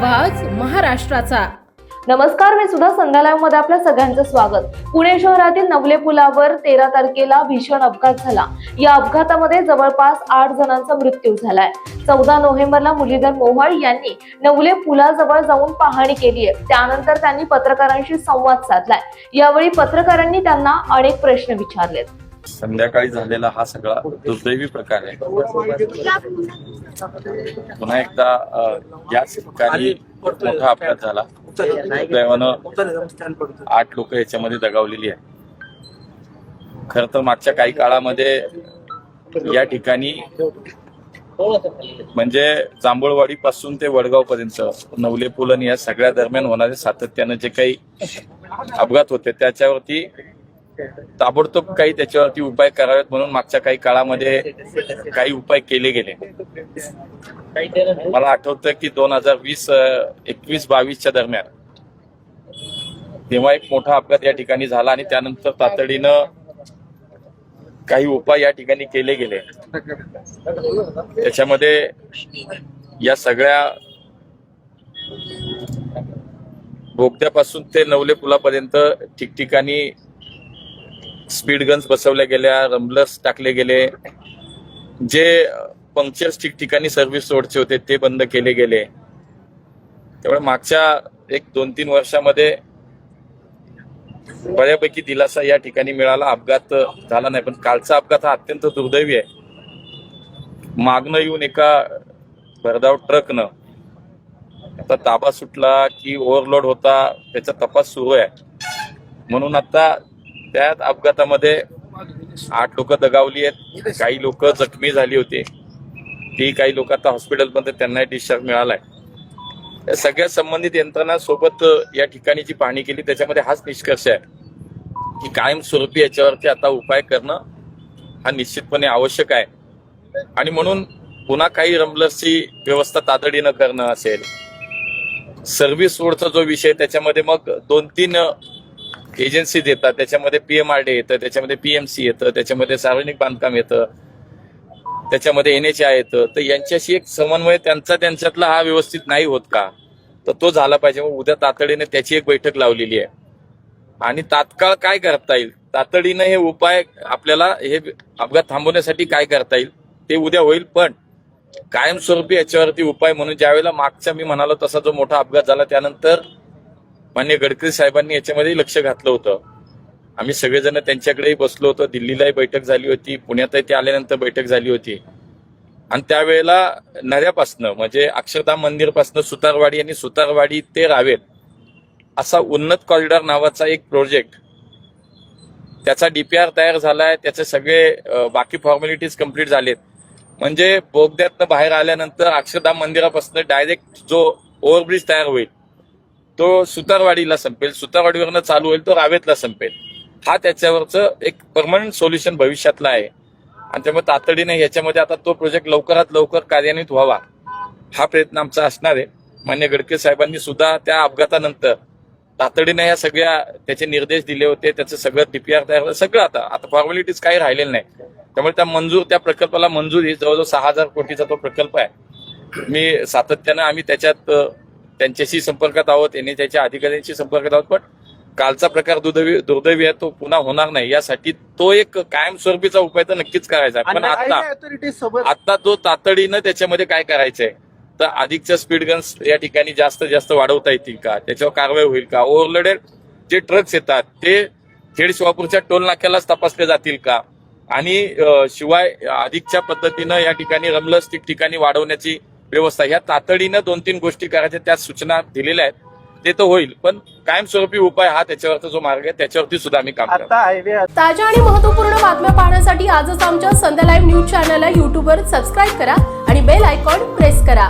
महाराष्ट्राचा. नमस्कार मी सुद्धा संध्यालयामध्ये आपल्या सगळ्यांचं स्वागत. पुणे शहरातील नवले पुलावर तेरा तारखेला भीषण अपघात झाला. या अपघातामध्ये जवळपास आठ जणांचा मृत्यू झालाय. चौदा नोव्हेंबरला मुरलीधर मोहोळ यांनी नवले पुलाजवळ जाऊन पाहणी केली आहे. त्यानंतर त्यांनी पत्रकारांशी संवाद साधलाय. यावेळी पत्रकारांनी त्यांना अनेक प्रश्न विचारलेत. संध्याकाळी झालेला हा सगळा दुर्दैवी प्रकार आहे. पुन्हा एकदा याच ठिकाणी मोठा अपघात झाला. दुर्दैवानं आठ लोक याच्यामध्ये दगावलेली आहे खर तर मागच्या काही काळामध्ये या ठिकाणी म्हणजे जांभूळवाडी पासून ते वडगाव पर्यंत नवले पुलन आणि या सगळ्या दरम्यान होणारे सातत्यानं जे काही अपघात होते त्याच्यावरती ताबडतोब काही त्याच्यावरती उपाय करावेत म्हणून मागच्या काही काळामध्ये काही उपाय केले गेले. मला आठवतं की दोन हजार वीस एकवीस बावीसच्या दरम्यान तेव्हा एक मोठा अपघात या ठिकाणी झाला आणि त्यानंतर तातडीनं काही उपाय या ठिकाणी केले गेले. त्याच्यामध्ये या सगळ्या बोगद्यापासून ते नवले पुलापर्यंत ठिकठिकाणी स्पीड गन्स बसवल्या गेल्या रंबलर्स टाकले गेले. जे पंक्चर्स ठिकठिकाणी सर्व्हिस रोडचे होते ते बंद केले गेले. त्यामुळे मागच्या एक दोन तीन वर्षामध्ये बऱ्यापैकी दिलासा या ठिकाणी मिळाला. अपघात झाला नाही पण कालचा अपघात हा अत्यंत दुर्दैवी आहे. मागणं येऊन एका भरधाव ट्रकनं आता ताबा सुटला की ओव्हरलोड होता त्याचा तपास सुरू आहे. म्हणून आता त्या अपघातामध्ये आठ लोक दगावली आहेत. काही लोक जखमी झाली होती. ती काही लोक आता हॉस्पिटलमध्ये त्यांना डिस्चार्ज मिळालाय. या सगळ्या संबंधित यंत्रणा सोबत या ठिकाणी जी पाहणी केली. त्याच्यामध्ये हाच निष्कर्ष आहे की कायमस्वरूपी याच्यावरती आता उपाय करणं हा निश्चितपणे आवश्यक आहे. आणि म्हणून पुन्हा काही रंबलर्सची व्यवस्था तातडीनं करणं असेल. सर्व्हिस रोडचा जो विषय त्याच्यामध्ये मग दोन तीन एजन्सी देतात त्याच्यामध्ये पीएमआरडी येतं त्याच्यामध्ये पीएमसी येतं त्याच्यामध्ये सार्वजनिक बांधकाम येतं त्याच्यामध्ये एन एच आय येतं. तर यांच्याशी एक समन्वय त्यांचा त्यांच्यातला हा व्यवस्थित नाही होत का? तर तो झाला पाहिजे. मग उद्या तातडीने त्याची एक बैठक लावलेली आहे. आणि तात्काळ काय करता येईल? तातडीनं हे उपाय आपल्याला हे अपघात थांबवण्यासाठी काय करता येईल? ते उद्या होईल पण कायमस्वरूपी याच्यावरती उपाय म्हणून ज्यावेळेला मागचा मी म्हणालो तसा जो मोठा अपघात झाला त्यानंतर मान्य गडकरी साहेबांनी याच्यामध्ये लक्ष घातलं होतं. आम्ही सगळेजण त्यांच्याकडेही बसलो होतो. दिल्लीलाही बैठक झाली होती. पुण्यातही ते आल्यानंतर बैठक झाली होती. आणि त्यावेळेला नऱ्यापासनं म्हणजे अक्षरधाम मंदिरपासनं सुतारवाडी आणि सुतारवाडी ते रावेत असा उन्नत कॉरिडॉर नावाचा एक प्रोजेक्ट त्याचा डीपीआर तयार झालाय. त्याचे सगळे बाकी फॉर्मॅलिटीज कंप्लीट झालेत. म्हणजे बोगद्यातनं बाहेर आल्यानंतर अक्षरधाम मंदिरापासून डायरेक्ट जो ओव्हरब्रिज तयार होईल तो सुतारवाडीला संपेल. सुतारवाडीवरनं चालू होईल तो रावेतला संपेल. हा त्याच्यावरचं एक परमनंट सोल्युशन भविष्यातला आहे. आणि त्यामुळे तातडीने याच्यामध्ये आता तो प्रोजेक्ट लवकरात लवकर कार्यान्वित व्हावा. हा प्रयत्न आमचा असणार आहे. मान्य गडकरी साहेबांनी सुद्धा त्या अपघातानंतर तातडीने या सगळ्या त्याचे निर्देश दिले होते. त्याचं सगळं डीपीआर तयार सगळं आता आता फॉर्मॅलिटीज काही राहिलेलं नाही. त्यामुळे त्या मंजूर त्या प्रकल्पाला मंजुरी जवळजवळ सहा हजार कोटीचा तो प्रकल्प आहे. मी सातत्यानं आम्ही त्याच्यात त्यांच्याशी संपर्कात आहोत यांनी त्याच्या अधिकाऱ्यांशी संपर्कात आहोत पण कालचा प्रकार दुर्दैवी दुर्दैवी आहे तो पुन्हा होणार नाही. यासाठी तो एक कायमस्वरूपीचा उपाय तर नक्कीच करायचा आहे. पण आता आता तो तातडीनं त्याच्यामध्ये काय करायचंय? तर अधिकच्या स्पीड गन्स या ठिकाणी जास्त जास्त वाढवता येतील का? त्याच्यावर कारवाई होईल का? ओव्हरलोडेड जे ट्रक्स येतात ते खेड शिवापूरच्या टोल नाक्यालाच तपासले जातील का? आणि शिवाय अधिकच्या पद्धतीनं या ठिकाणी रमलस ठिकठिकाणी वाढवण्याची व्यवस्था ह्या तातडीनं दोन तीन गोष्टी करायच्या त्या सूचना दिलेल्या आहेत. ते तर होईल पण कायमस्वरूपी उपाय हा त्याच्यावरचा जो मार्ग आहे त्याच्यावरती सुद्धा आम्ही काम करतो आता हायवे ताज्या आणि महत्त्वपूर्ण बातम्या पाहण्यासाठी आजच आमच्या संध्या लाईव्ह न्यूज चॅनलला युट्यूबवर सबस्क्राईब करा आणि बेल आयकॉन प्रेस करा.